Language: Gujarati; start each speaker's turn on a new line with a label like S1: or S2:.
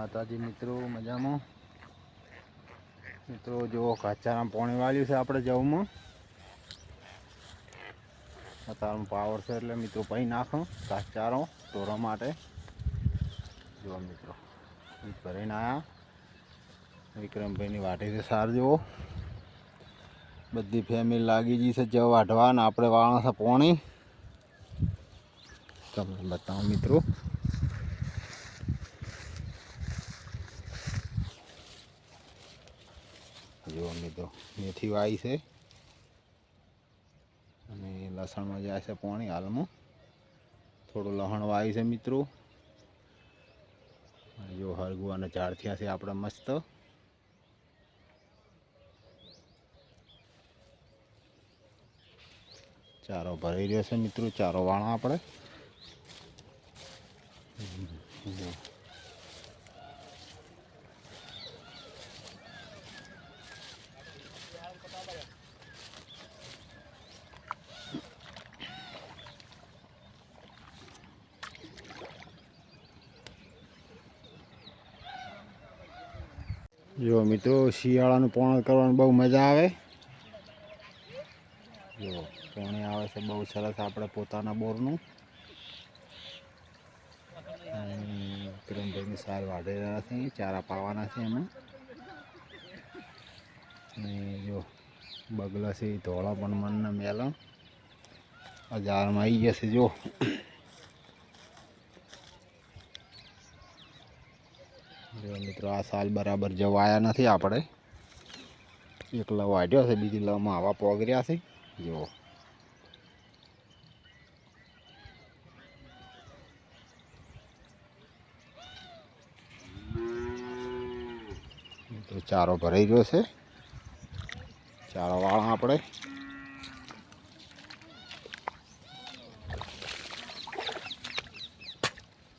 S1: માતાજી, મિત્રો, મજામાં? મિત્રો, જુઓ કાચારામ પાણી વાળ્યું છે આપણે જવમાં. અત્યારમાં પાવર છે એટલે મિત્રો પછી નાખો, કાચારો, ઢોરા માટે. જુઓ, મિત્રો ભરીને આવ્યા વિક્રમભાઈની વાટીથી સાર, જુઓ. બધી ફેમિલી લાગી ગઈ છે જવ વાઢવા ને આપણે વાળા છે પાણી. તમને બતાવો, મિત્રો. જો મિત્રો, મેથી વાવી છે. અને લસણમાં જાય છે પાણી હાલમાં. થોડું લહણ વાય છે મિત્રો. જો હરગુવાના ઝાડ થયા છે આપણે મસ્ત. ચારો ભરાઈ રહ્યો છે મિત્રો, ચારો વાળા આપણે. જો. મિત્રો, શિયાળાનું પોણ કરવાની બહુ મજા આવે. જો, પોણી આવે છે, બહુ સરસ આપણે પોતાના બોરનું. વિક્રમભાઈની સાર વાઢી રહ્યા છે ચારા પાવાના છે એમાં. અને જો, બગલા છે ધોળા પણ મનના મેલા હજારમાં આવી ગયા છે, જો. મિત્રો, આ સાલ બરાબર જવાયા નથી આપણે. એક લવ વાઢ્યો છે, બીજી લવમાં આવા પોગર્યા છે. જુઓ તો ચારો ભરાઈ ગયો છે. ચારો વાળા આપણે.